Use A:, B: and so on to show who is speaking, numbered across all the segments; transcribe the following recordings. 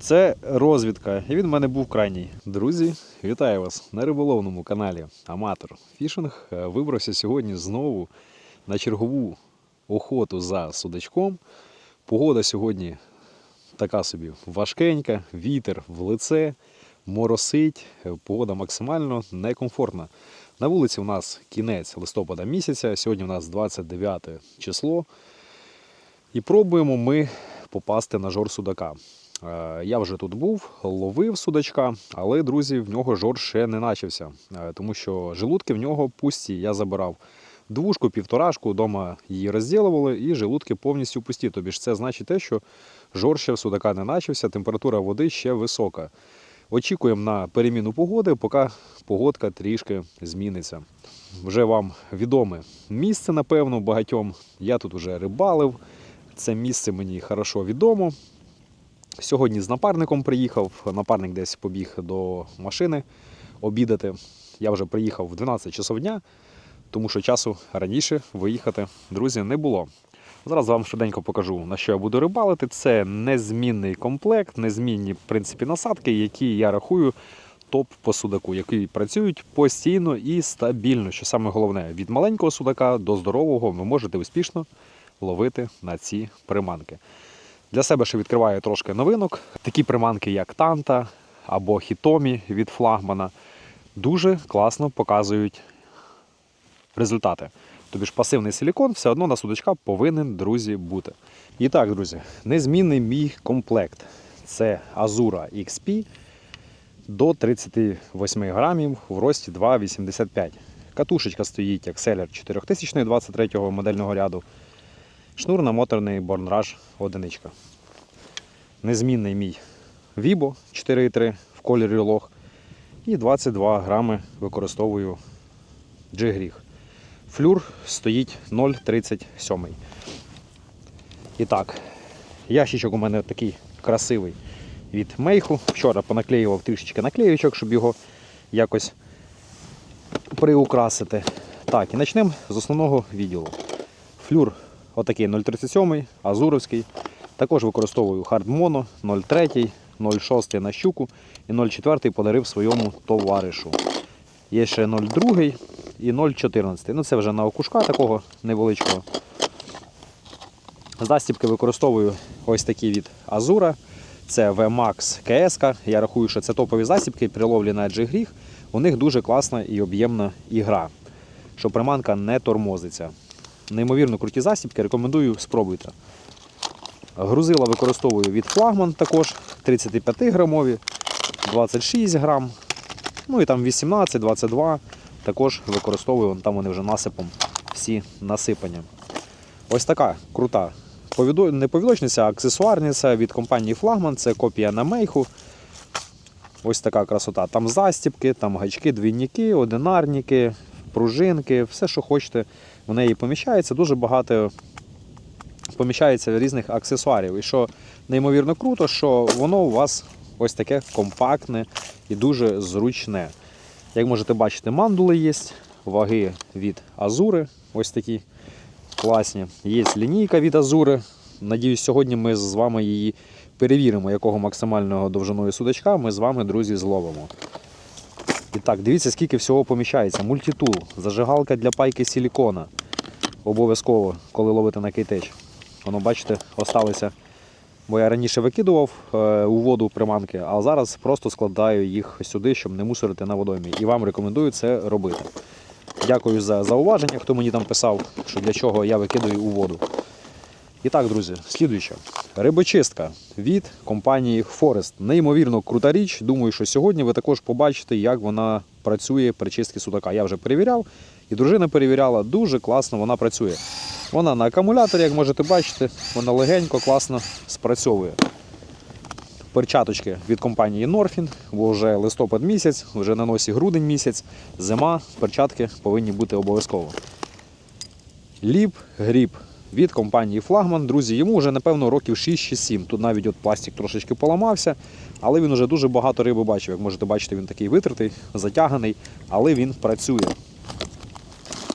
A: Це розвідка, і він в мене був крайній. Друзі, вітаю вас на риболовному каналі Аматор Фішинг. Е, Вибрався сьогодні знову на чергову охоту за судачком. Погода сьогодні така собі важкенька, вітер в лице, моросить, е, погода максимально некомфортна. На вулиці у нас кінець листопада місяця, сьогодні у нас 29 число. І пробуємо ми попасти на жор судака. Е, Я вже тут був, ловив судачка, але, друзі, в нього жор ще не начався, Е, тому що желудки в нього пусті. Я забирав двушку, півторашку, вдома її розділували, і желудки повністю пусті. Тобі ж це значить те, що жор ще в судака не начався, температура води ще висока. Очікуємо на переміну погоди, поки погодка трішки зміниться. Вже вам відоме місце, напевно, багатьом. Я тут вже рибалив. Це місце мені хорошо відомо. Сьогодні з напарником приїхав. Напарник десь побіг до машини обідати. Я вже приїхав в 12 часов дня, тому що часу раніше виїхати, друзі, не було. Зараз вам швиденько покажу, на що я буду рибалити. Це незмінний комплект, незмінні в принципі, насадки, які я рахую топ по судаку, які працюють постійно і стабільно. Що саме головне, від маленького судака до здорового ви можете успішно ловити на ці приманки. Для себе ще відкриваю трошки новинок. Такі приманки, як Танта або Хітомі від флагмана, дуже класно показують результати. Тобі ж пасивний силікон все одно на судочка повинен, друзі, бути. І так, друзі, незмінний мій комплект. Це Azura XP до 38 грамів в рості 2,85. Катушечка стоїть як селер 4000 23 го модельного ряду. Шнур намотаний Bornrush одиничка. Незмінний мій Vibo 4,3 в кольорі лог. І 22 грами використовую джигріг. Флюр стоїть 0,37. І так, ящичок у мене такий красивий від мейху. Вчора понаклеював трішечки наклеючок, щоб його якось приукрасити. Так, і почнемо з основного відділу. Флюр отакий 0,37, азуровський. Також використовую Mono 0,3, 0,6 на щуку і 0,4 подарив своєму товаришу. Є ще 0,2 і 0,14. Ну це вже на окушка такого невеличкого. Застібки використовую ось такі від Азура. Це VMAX KS. Я рахую, що це топові засібки при ловлі на G-гріх. У них дуже класна і об'ємна ігра, що приманка не тормозиться. Неймовірно круті засібки, рекомендую спробуйте. Грузила використовую від флагман також 35 грамові, 26 грам, ну і там 18, 22 також використовую, там вони вже насипом всі насипані. Ось така крута не повідочниця, а аксесуарниця від компанії Флагман. Це копія на мейху. Ось така красота. Там застібки, там гачки, двійники, одинарники, пружинки, все, що хочете, в неї поміщається. Дуже багато поміщається різних аксесуарів. І що неймовірно круто, що воно у вас ось таке компактне і дуже зручне. Як можете бачити, мандули є, ваги від Азури, ось такі класні. Є лінійка від Азури. Надіюсь, сьогодні ми з вами її перевіримо, якого максимального довжиною судачка ми з вами, друзі, зловимо. І так, дивіться, скільки всього поміщається. Мультитул, зажигалка для пайки силікона. Обов'язково, коли ловите на кейтеч. Воно, бачите, осталися. Бо я раніше викидував е, у воду приманки, а зараз просто складаю їх сюди, щоб не мусорити на водоймі. І вам рекомендую це робити. Дякую за зауваження, хто мені там писав, що для чого я викидаю у воду. І так, друзі, слідуюче. Рибочистка від компанії Forest. Неймовірно крута річ. Думаю, що сьогодні ви також побачите, як вона працює при чистці судака. Я вже перевіряв, і дружина перевіряла, дуже класно вона працює. Вона на акумуляторі, як можете бачити, вона легенько, класно спрацьовує. Перчаточки від компанії Norfin, бо вже листопад місяць, вже на носі грудень місяць, зима, перчатки повинні бути обов'язково. Ліп гріб від компанії Флагман. Друзі, йому вже напевно років 6 чи 7. Тут навіть от пластик трошечки поламався, але він вже дуже багато риби бачив. Як можете бачити, він такий витертий, затяганий, але він працює.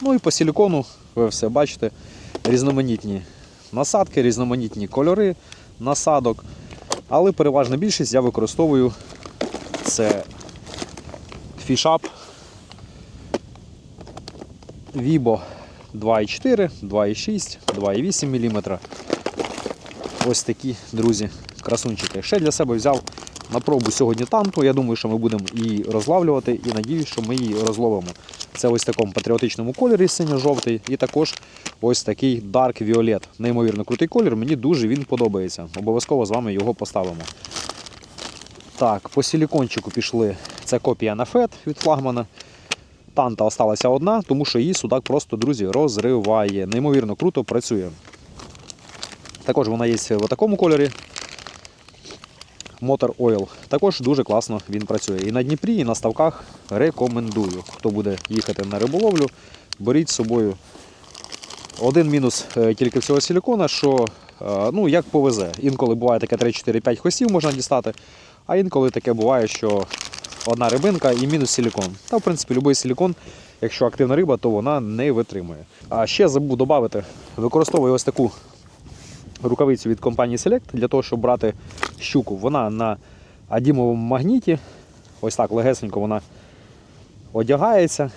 A: Ну і по силікону ви все бачите, різноманітні насадки, різноманітні кольори насадок. Але переважна більшість я використовую це фішап Vibo 2,4, 2,6, 2,8 мм. Ось такі, друзі, красунчики. Ще для себе взяв на пробу сьогодні танту. Я думаю, що ми будемо її розлавлювати і надіюсь, що ми її розловимо. Це ось в такому патріотичному кольорі синьо-жовтий, і також ось такий Dark Violet. Неймовірно крутий колір. Мені дуже він подобається. Обов'язково з вами його поставимо. Так, по силікончику пішли. Це копія на FET від флагмана. Танта осталася одна, тому що її судак просто, друзі, розриває. Неймовірно круто працює. Також вона є в такому кольорі. Motor Oil. Також дуже класно він працює. І на Дніпрі, і на ставках рекомендую. Хто буде їхати на риболовлю, беріть з собою. Один мінус е, тільки цього силікона, що е, ну, як повезе. Інколи буває таке 3-4-5 хосів можна дістати, а інколи таке буває, що одна рибинка і мінус силікон. Та, в принципі, будь-який силікон, якщо активна риба, то вона не витримує. А ще забув додати, використовую ось таку рукавицю від компанії Select для того, щоб брати щуку. Вона на адімовому магніті. Ось так легесенько вона одягається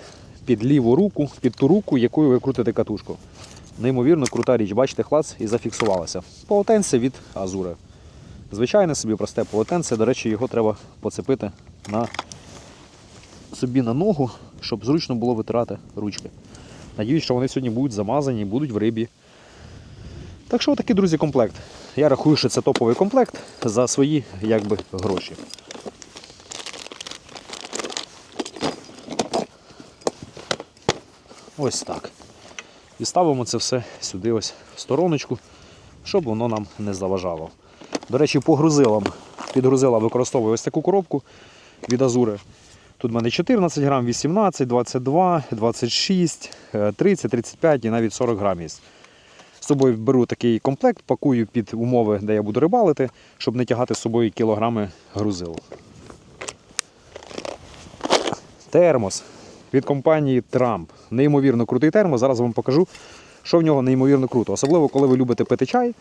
A: під ліву руку, під ту руку, якою ви крутите катушку. Неймовірно крута річ. Бачите, клац і зафіксувалася. Полотенце від Азури. Звичайне собі просте полотенце. До речі, його треба поцепити на собі на ногу, щоб зручно було витирати ручки. Надіюсь, що вони сьогодні будуть замазані і будуть в рибі. Так що такий, друзі, комплект. Я рахую, що це топовий комплект за свої якби, гроші. Ось так. І ставимо це все сюди ось в стороночку, щоб воно нам не заважало. До речі, по грузилам. Під використовую ось таку коробку від Азури. Тут в мене 14 грам, 18, 22, 26, е, 30, 35 і навіть 40 грам є. З собою беру такий комплект, пакую під умови, де я буду рибалити, щоб не тягати з собою кілограми грузил. Термос від компанії Трамп. Неймовірно крутий термос. Зараз вам покажу, що в нього неймовірно круто. Особливо, коли ви любите пити чай.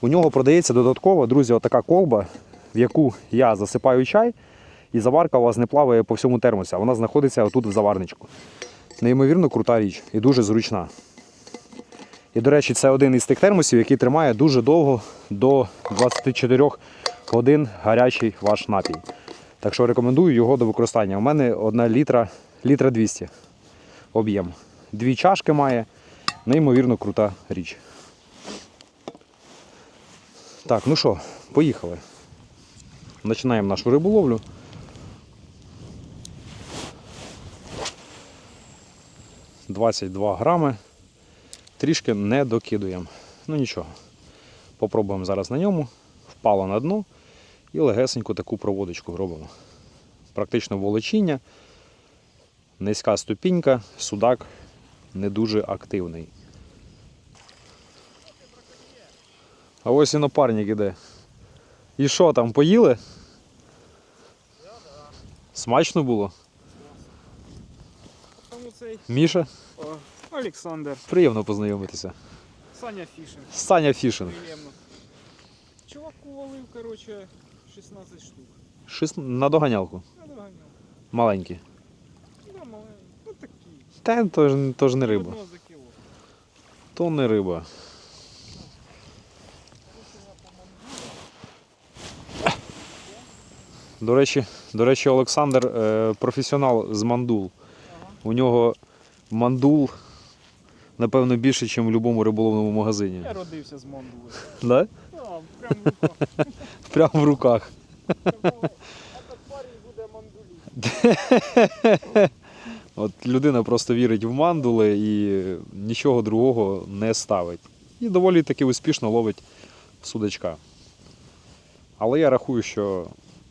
A: У нього продається додатково, друзі, отака колба, в яку я засипаю чай, і заварка у вас не плаває по всьому термосі, а вона знаходиться отут в заварничку. Неймовірно крута річ і дуже зручна. І, до речі, це один із тих термосів, який тримає дуже довго до 24 годин гарячий ваш напій. Так що рекомендую його до використання. У мене 1 літра, літра 200 об'єм. Дві чашки має. Неймовірно крута річ. Так, ну що, поїхали. Починаємо нашу риболовлю. Двадцять два грами. Трішки не докидуємо. Ну нічого. Попробуємо зараз на ньому. Впало на дно і легесеньку таку проводочку робимо. Практично волочіння, низька ступінька, судак не дуже активний. А ось і напарник іде. І що там, поїли? Смачно було? Міша,
B: Олександр,
A: приємно познайомитися.
B: Саня Фішин.
A: Саня Фішинг.
B: Приємно. Чувак увалив, коротше, 16 штук.
A: Шість на доганялку.
B: Я доганяв.
A: Маленькі.
B: Да, маленький. Ну такі.
A: Та то ж, то ж не риба.
B: Одного за кіло.
A: То не риба. До речі, до речі, Олександр е, професіонал з мандул.
B: Ага.
A: У нього мандул, напевно, більше, ніж в будь-якому риболовному магазині.
B: Я родився з мандули.
A: Да?
B: Там, прям в руках.
A: Прямо в руках.
B: Парень буде.
A: От людина просто вірить в мандули і нічого другого не ставить. І доволі таки успішно ловить судачка. Але я рахую, що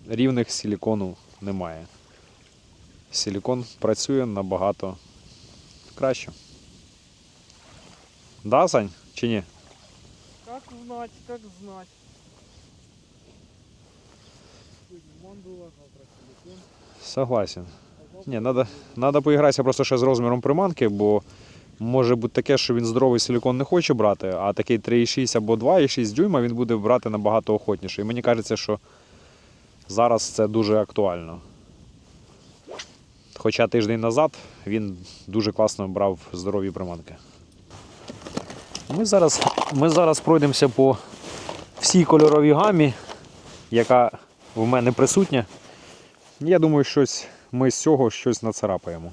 A: рівних силікону немає. Силікон працює набагато краще. Да, Сань? Чи ні?
B: Как знать, как знать.
A: Согласен. Ні, надо, надо поігратися просто ще з розміром приманки, бо може бути таке, що він здоровий силікон не хоче брати, а такий 3,6 або 2,6 дюйма він буде брати набагато охотніше. І мені кажеться, що зараз це дуже актуально. Хоча тиждень назад він дуже класно брав здорові приманки. Ми зараз, ми зараз пройдемося по всій кольоровій гамі, яка в мене присутня. Я думаю, щось ми з цього щось нацарапаємо.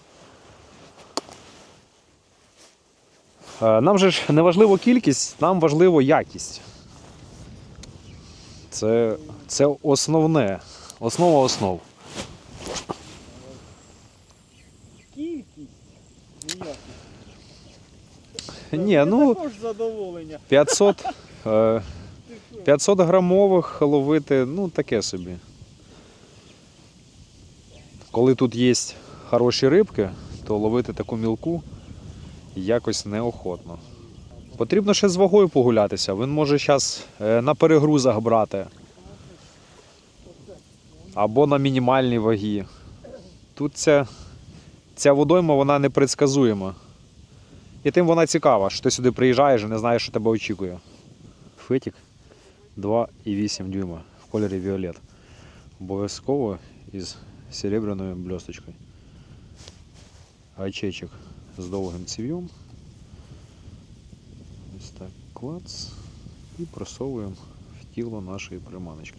A: Е, Нам же ж не важливо кількість, нам важливо якість. Це, це основне, основа основ.
B: Кількість. Ніяких.
A: Ні, ну
B: Також задоволення.
A: 500, е, 500 грамових ловити, ну таке собі. Коли тут є хороші рибки, то ловити таку мілку якось неохотно. Потрібно ще з вагою погулятися. Він може зараз на перегрузах брати. Або на мінімальній вагі. Тут ця, ця водойма вона непредсказуєма. І тим вона цікава, що ти сюди приїжджаєш і не знаєш, що тебе очікує. Фетік 2,8 дюйма в кольорі Віолет. Обов'язково із серебряною блісточкою. Гачечок з довгим ців'єм. Ось так клац. І просовуємо в тіло нашої приманочки.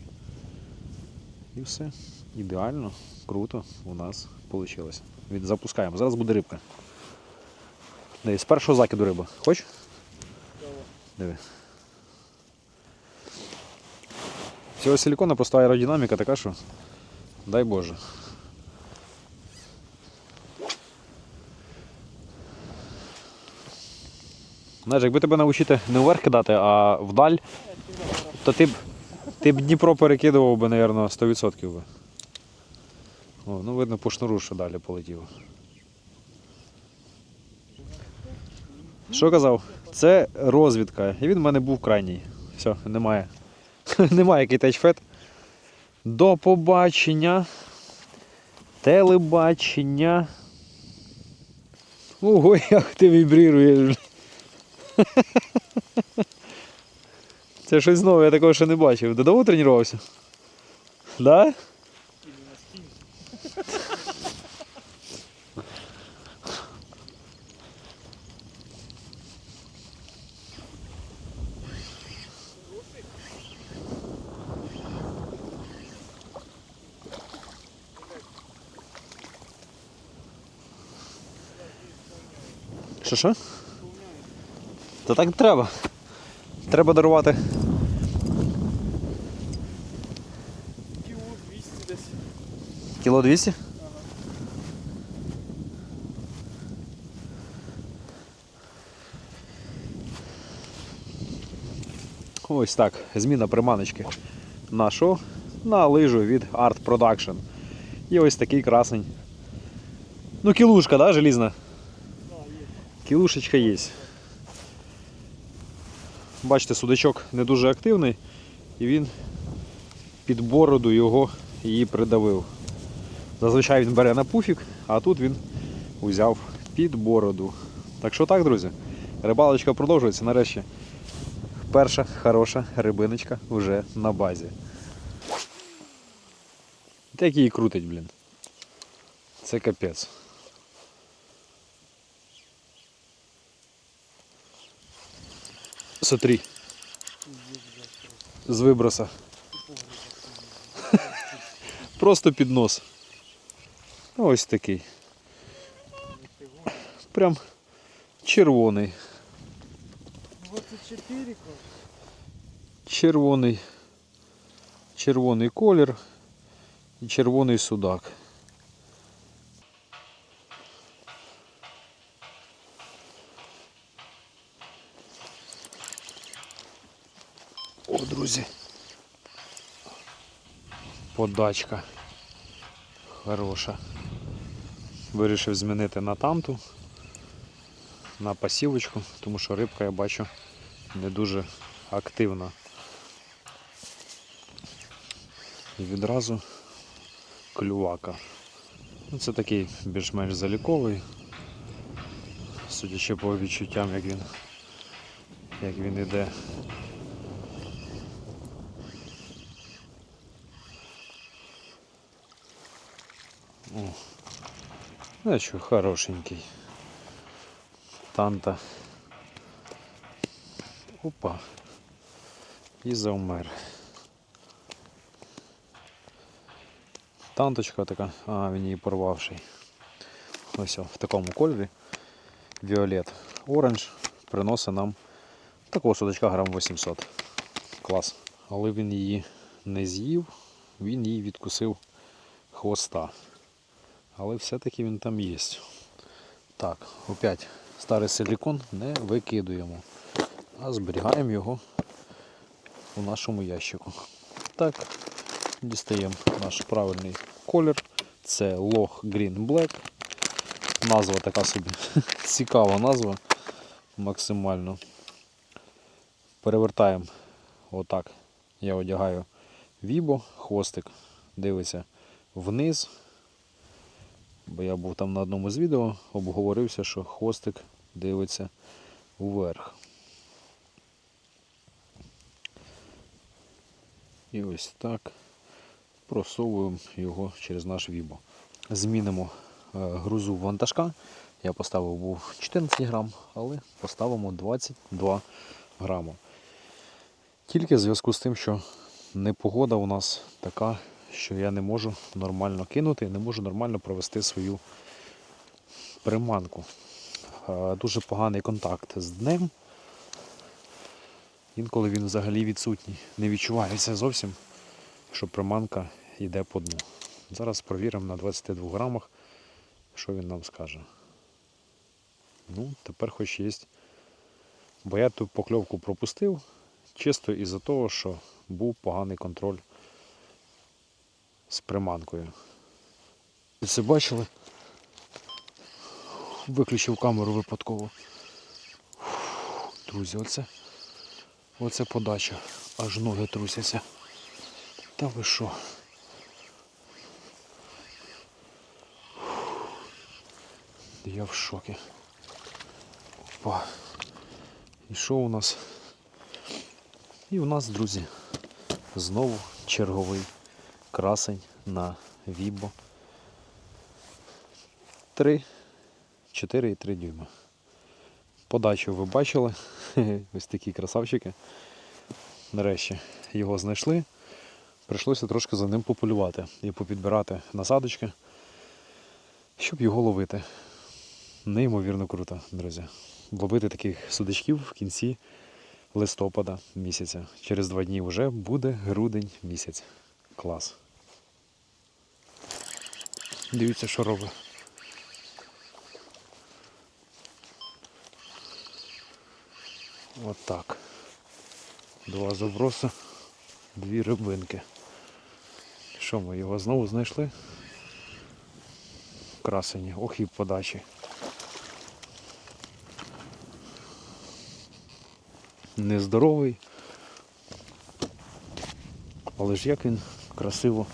A: І все. Ідеально, круто у нас вийшло. Запускаємо. Зараз буде рибка. Диви, з першого закиду риба. Хоч? Диви. Цього силікона просто аеродинаміка така, що дай Боже. Знаєш, якби тебе навчити не вверх кидати, а вдаль, то ти б, ти б Дніпро перекидував би, мабуть, 100% би. О, ну видно по шнуру, що далі полетів. Що казав? Це розвідка. І він в мене був крайній. Все, немає. немає який тачфет. До побачення. Телебачення. Ого, як ти вібріруєш. Це щось нове, я такого ще не бачив. Довго тренувався? Да? Що? Та так треба. Треба дарувати.
B: Кіло 200 десь.
A: Кіло 200? Ось так, зміна приманочки нашого на лижу від Art Production. І ось такий красень. Ну, кілушка, да, желізна? Кілушечка є. Бачите, судачок не дуже активний, і він під бороду його її придавив. Зазвичай він бере на пуфік, а тут він узяв під бороду. Так що так, друзі, рибалочка продовжується. Нарешті перша хороша рибиночка вже на базі. Так її крутить, блін. Це капець. Смотри. З виброса. Просто під нос. Ось такий. Прям червоний.
B: 24.
A: Червоний. Червоний колір і червоний судак. О, друзі. Подачка. Хороша. Вирішив змінити на тамту, на пасівочку, тому що рибка я бачу не дуже активна. І відразу клювака. Ну, Це такий більш-менш заліковий. судячи по відчуттям, як він, як він іде. О, ну що, хорошенький. Танта. Опа. І завмер. Танточка така, а він її порвавший. Ось в такому кольорі. Віолет. Оранж приносить нам такого судачка грам 800. Клас. Але він її не з'їв, він її відкусив хвоста. Але все-таки він там є. Так, опять старий силікон не викидуємо, а зберігаємо його у нашому ящику. Так, дістаємо наш правильний колір. Це Log Green Black. Назва така собі цікава назва максимально. Перевертаємо отак. Я одягаю вібо, хвостик дивиться вниз. Бо я був там на одному з відео, обговорився, що хвостик дивиться вверх. І ось так просовуємо його через наш вібо. Змінимо е, грузу вантажка. Я поставив був 14 грам, але поставимо 22 грама. Тільки в зв'язку з тим, що непогода у нас така, що я не можу нормально кинути, не можу нормально провести свою приманку. Дуже поганий контакт з днем. Інколи він взагалі відсутній. Не відчувається зовсім, що приманка йде по дну. Зараз провіримо на 22 грамах, що він нам скаже. Ну, тепер хоч є. Бо я ту покльовку пропустив чисто із-за того, що був поганий контроль з приманкою. Ви це бачили? Виключив камеру випадково. Друзі, оце, оце подача. Аж ноги трусяться. Та ви що? Я в шокі. Опа. І що у нас? І у нас, друзі, знову черговий красень на Вібо. 3, 4 і 3 дюйма. Подачу ви бачили. Ось такі красавчики. Нарешті його знайшли. Прийшлося трошки за ним пополювати і попідбирати насадочки, щоб його ловити. Неймовірно круто, друзі. Ловити таких судачків в кінці листопада місяця. Через два дні вже буде грудень місяць. Клас. Дивіться, що робить. Отак. Два заброси, дві рибинки. Що ми його знову знайшли? Красені, ох і подачі. Нездоровий. Але ж як він красиво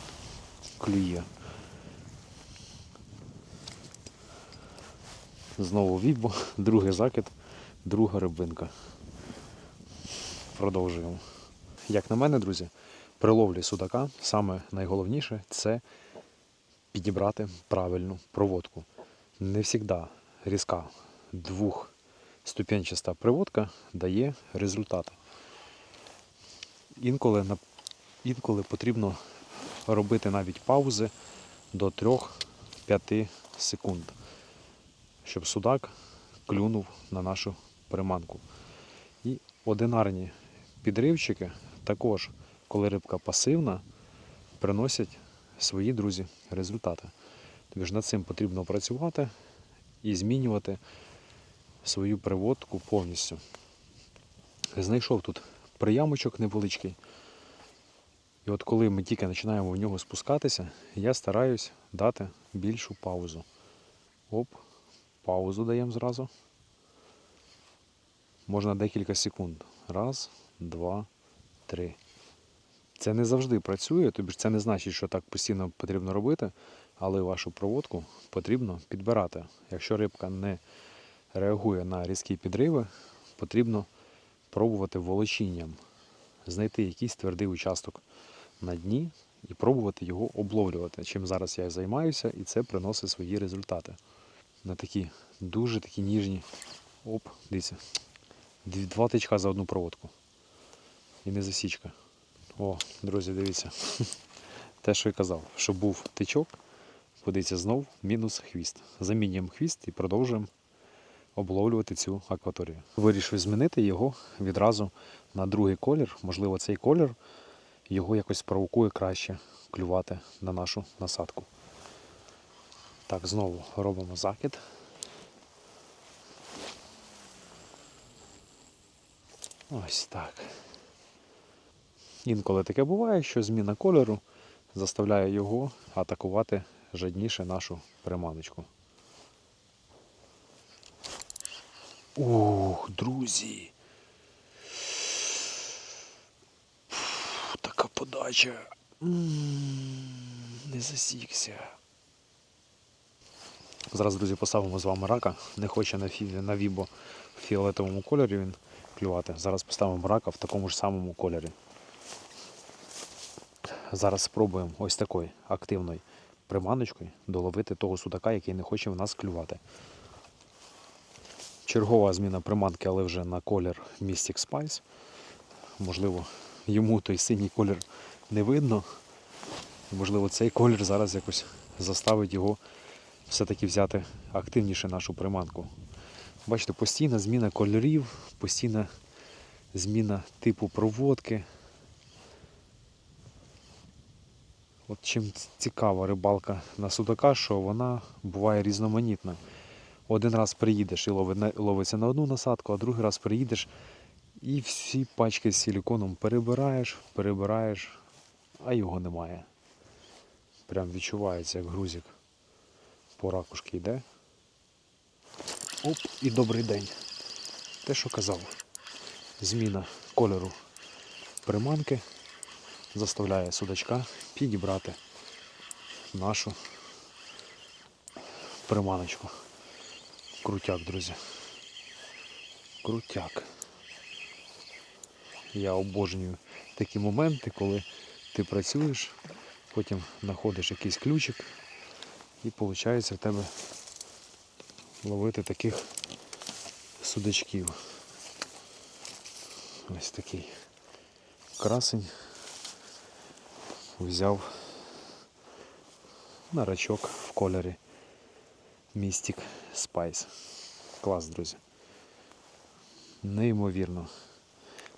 A: клює. Знову вібо, другий закид, друга рибинка. Продовжуємо. Як на мене, друзі, при ловлі судака саме найголовніше це підібрати правильну проводку. Не завжди різка двохступенчаста приводка дає результати. Інколи, інколи потрібно робити навіть паузи до 3-5 секунд, щоб судак клюнув на нашу приманку. І одинарні підривчики також, коли рибка пасивна, приносять свої друзі результати. Тобі ж над цим потрібно працювати і змінювати свою приводку повністю. Знайшов тут приямочок невеличкий. І от коли ми тільки починаємо в нього спускатися, я стараюсь дати більшу паузу. Оп, паузу даємо зразу. Можна декілька секунд. Раз, два, три. Це не завжди працює, тобі ж це не значить, що так постійно потрібно робити, але вашу проводку потрібно підбирати. Якщо рибка не реагує на різкі підриви, потрібно пробувати волочінням, знайти якийсь твердий участок на дні і пробувати його обловлювати. Чим зараз я займаюся, і це приносить свої результати. На такі дуже такі ніжні. Оп, дивіться. Два тичка за одну проводку. І не засічка. О, друзі, дивіться. Те, що я казав, що був тичок, подивіться знов мінус хвіст. Замінюємо хвіст і продовжуємо обловлювати цю акваторію. Вирішив змінити його відразу на другий колір. Можливо, цей колір його якось провокує краще клювати на нашу насадку. Так, знову робимо закид. Ось так. Інколи таке буває, що зміна кольору заставляє його атакувати жадніше нашу приманочку. Ух, друзі. Фу, така подача. М, Не засікся. Зараз, друзі, поставимо з вами рака. Не хоче на, фі... на вібо в фіолетовому кольорі він клювати. Зараз поставимо рака в такому ж самому кольорі. Зараз спробуємо ось такою активною приманочкою доловити того судака, який не хоче в нас клювати. Чергова зміна приманки, але вже на колір Mystic Spice. Можливо, йому той синій колір не видно. Можливо, цей колір зараз якось заставить його все-таки взяти активніше нашу приманку. Бачите, постійна зміна кольорів, постійна зміна типу проводки. От чим цікава рибалка на судака, що вона буває різноманітна. Один раз приїдеш і ловиться на одну насадку, а другий раз приїдеш і всі пачки з силіконом перебираєш, перебираєш, а його немає. Прям відчувається, як грузик по ракушки йде. Оп, і добрий день. Те, що казав. Зміна кольору приманки заставляє судачка підібрати нашу приманочку. Крутяк, друзі. Крутяк. Я обожнюю такі моменти, коли ти працюєш, потім знаходиш якийсь ключик і виходить в тебе ловити таких судачків. Ось такий красень взяв на рачок в кольорі Mystic Spice. Клас, друзі. Неймовірно.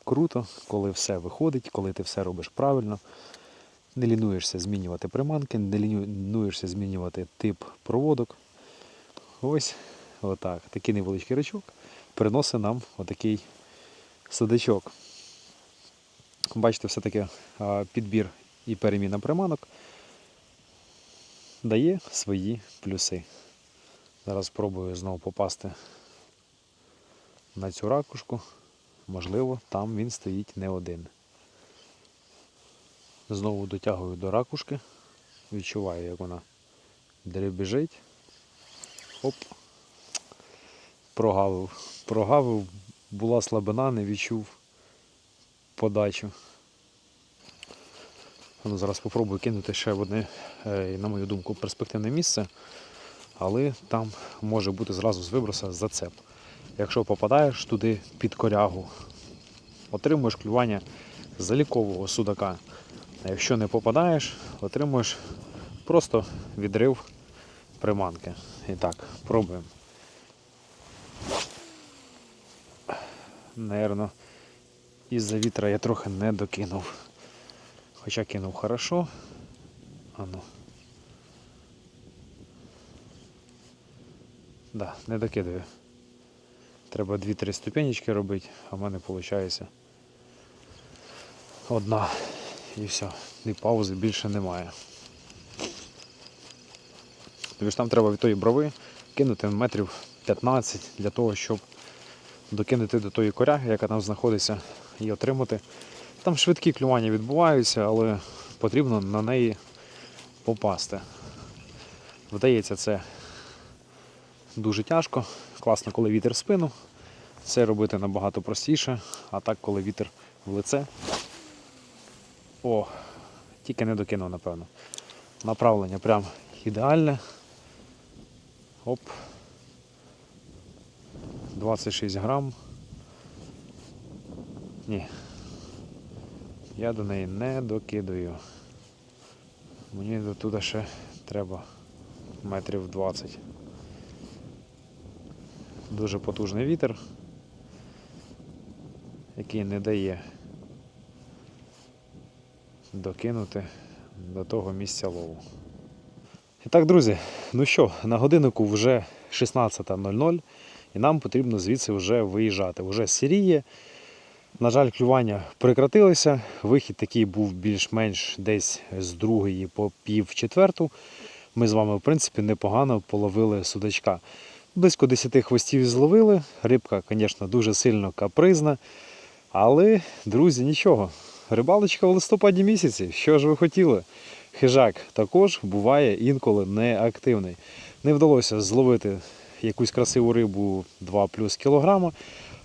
A: Круто, коли все виходить, коли ти все робиш правильно. Не лінуєшся змінювати приманки, не лінуєшся змінювати тип проводок. Ось отак. Такий невеличкий рачок приносить нам отакий судачок. Бачите, все-таки підбір і переміна приманок дає свої плюси. Зараз спробую знову попасти на цю ракушку. Можливо, там він стоїть не один. Знову дотягую до ракушки, відчуваю, як вона дребіжить. Оп. Прогавив. Прогавив, була слабина, не відчув подачу. Ну, зараз спробую кинути ще одне, е, на мою думку, перспективне місце, але там може бути зразу з виброса зацеп. Якщо попадаєш туди під корягу, отримуєш клювання залікового судака. А якщо не попадаєш, отримуєш просто відрив приманки. І так, пробуємо. Наверно, із-за вітра я трохи не докинув. Хоча кинув хорошо. А ну. Да, не докидаю. Треба 2-3 ступенечки робити, а в мене виходить одна. І все. І паузи більше немає. Тобі ж там треба від тої брови кинути метрів 15 для того, щоб докинути до тої коряги, яка там знаходиться, і отримати. Там швидкі клювання відбуваються, але потрібно на неї попасти. Вдається це дуже тяжко, Класно, коли вітер в спину. Це робити набагато простіше, а так, коли вітер в лице. О, тільки не докинув, напевно. Направлення прям ідеальне. Оп. 26 грам. Ні. Я до неї не докидаю. Мені до туди ще треба метрів 20. Дуже потужний вітер, який не дає докинути до того місця лову. І так, друзі, ну що, на годиннику вже 16.00 і нам потрібно звідси вже виїжджати. Вже сіріє. На жаль, клювання прекратилося. Вихід такий був більш-менш десь з другої по пів четверту. Ми з вами, в принципі, непогано половили судачка. Близько 10 хвостів зловили. Рибка, звісно, дуже сильно капризна. Але, друзі, нічого. Рибалочка в листопаді місяці. Що ж ви хотіли? Хижак також буває інколи неактивний. Не вдалося зловити якусь красиву рибу 2 плюс кілограма.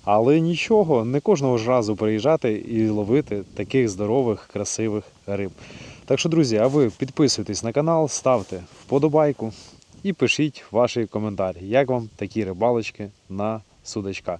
A: Але нічого, не кожного ж разу приїжджати і ловити таких здорових, красивих риб. Так що, друзі, а ви підписуйтесь на канал, ставте вподобайку і пишіть ваші коментарі, як вам такі рибалочки на судачка.